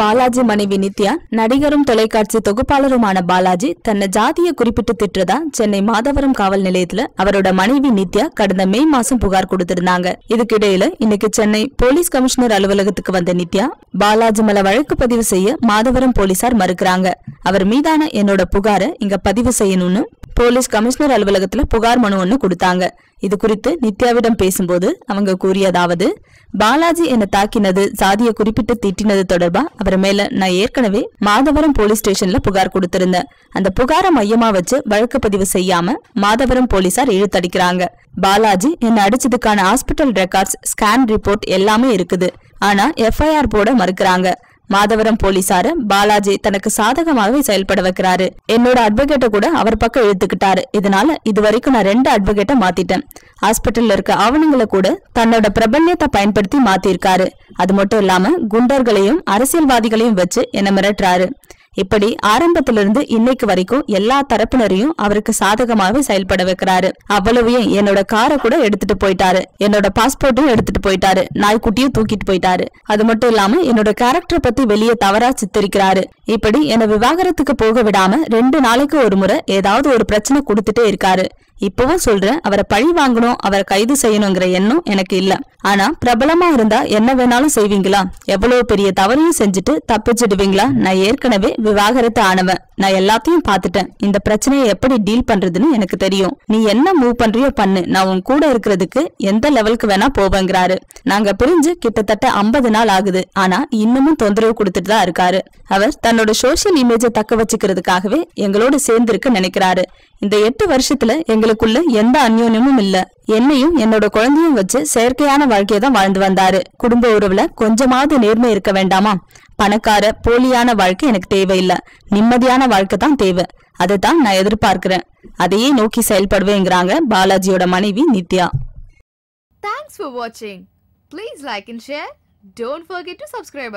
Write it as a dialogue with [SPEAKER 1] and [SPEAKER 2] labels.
[SPEAKER 1] பாலாஜி மனைவி நித்யா நடிகரும் தொலைக்காட்சி தொகுப்பாளருமான பாலாஜி தன்னை ஜாதிய குறிப்பிட்டு திட்டுறதா சென்னை மாதவரம் காவல் நிலையத்துல அவரோட மனைவி நித்யா கடந்த மே மாசம் புகார் கொடுத்திருந்தாங்க. இதுக்கிடையில இன்னைக்கு சென்னை போலீஸ் கமிஷனர் அலுவலகத்துக்கு வந்த நித்யா பாலாஜி மேல வழக்கு பதிவு செய்ய மாதவரம் போலீசார் மறுக்கிறாங்க. அவர் மீதான என்னோட புகாரை இங்க பதிவு செய்யணும்னு போலீஸ் கமிஷனர் அலுவலகத்துல புகார் மனு ஒன்று கொடுத்தாங்க. இது குறித்து நித்யாவிடம் பேசும்போது அவங்க கூறியதாவது பாலாஜி என்னை தாக்கினது சாதியை குறிப்பிட்டு திட்டினது தொடர்பா? அவர் மேல நான் ஏற்கனவே மாதவரம் போலீஸ் ஸ்டேஷன்ல புகார் கொடுத்திருந்தேன். அந்த புகாரை மையமா வச்சு வழக்கு பதிவு செய்யாம மாதவரம் போலீசார் இழுத்தடிக்கிறாங்க. பாலாஜி என்னை அடிச்சதுக்கான ஹாஸ்பிட்டல் ரெக்கார்ட்ஸ் ஸ்கேன் ரிப்போர்ட் எல்லாமே இருக்குது. ஆனா எஃப்ஐஆர் போட மறுக்கிறாங்க. மாதவரம் போலீசாரு பாலாஜி தனக்கு சாதகமாகவே செயல்பட வைக்கிறாரு. என்னோட அட்வொகேட்ட கூட அவர் பக்கம் இழுத்துக்கிட்டாரு. இதனால இது வரைக்கும் நான் ரெண்டு அட்வொகேட்ட மாத்திட்டேன். ஹாஸ்பிட்டல்ல இருக்க ஆவணங்களை கூட தன்னோட பிரபல்யத்தை பயன்படுத்தி மாத்திருக்காரு அது மட்டும் இல்லாம குண்டர்களையும் அரசியல்வாதிகளையும் வச்சு என்ன மிரட்டுறாரு. இப்படி ஆரம்பத்திலிருந்து இன்னைக்கு வரைக்கும் எல்லா தரப்பினரையும் அவருக்கு சாதகமாகவே செயல்பட வைக்கிறாரு. அவ்வளவையும் என்னோட காரை கூட எடுத்துட்டு போயிட்டாரு. என்னோட பாஸ்போர்ட்டையும் எடுத்துட்டு போயிட்டாரு. நாய்க்குட்டியும் தூக்கிட்டு போயிட்டாரு. அது மட்டும் இல்லாம என்னோட கேரக்டரை பத்தி வெளியே தவறா சித்தரிக்கிறாரு. இப்படி என்னை விவாகரத்துக்கு போக விடாம ரெண்டு நாளைக்கு ஒரு முறை ஏதாவது ஒரு பிரச்சனை கொடுத்துட்டே இருக்காரு. இப்பவும் சொல்றேன் அவரை பழி வாங்கணும் அவரை கைது செய்யணுங்கிற எண்ணம் எனக்கு இல்ல. ஆனா பிரபலமா இருந்தா என்ன வேணாலும் செய்வீங்களா? எவ்வளவு பெரிய தவறையும் செஞ்சுட்டு தப்பிச்சிடுவீங்களா? நான் ஏற்கனவே விவாகரத்து ஆனவன். நான் எல்லாத்தையும் பார்த்துட்டேன். இந்த பிரச்சனையை எப்படி டீல் பண்றதுன்னு எனக்கு தெரியும். நீ என்ன மூவ் பண்றியோ பண்ணு. நான் உன் கூட இருக்கிறதுக்கு எந்த லெவலுக்கு வேணா போவேங்கிறாரு. நாங்க பிரிஞ்சு கிட்டத்தட்ட 50 நாள் ஆகுது. ஆனா இன்னமும் தொந்தரவு கொடுத்துட்டு தான் இருக்காரு. அவர் தன்னோட சோஷியல் இமேஜை தக்க வச்சுக்கிறதுக்காகவே எங்களோட சேர்ந்திருக்க நினைக்கிறாரு. இந்த எட்டு வருஷத்துல எங்களுக்குள்ள எந்த அந்யோன்யமும் இல்ல. என்னையும் என்னோட குழந்தையும் வச்சு செயற்கையான வாழ்க்கையை தான் வாழ்ந்து வந்தாரு. குடும்ப உறவுல கொஞ்சமாவது நேர்மை இருக்க வேண்டாமா? பணக்கார போலியான வாழ்க்கை எனக்கு தேவையில்லை. நிம்மதியான வாழ்க்கை தான் தேவை. அதை தான் நான் எதிர்பார்க்கிறேன். அதையே நோக்கி செயல்படுவேங்கிறாங்க பாலாஜியோட மனைவி நித்யா.
[SPEAKER 2] தேங்க்ஸ் for வாட்சிங் please like and share don't forget to subscribe.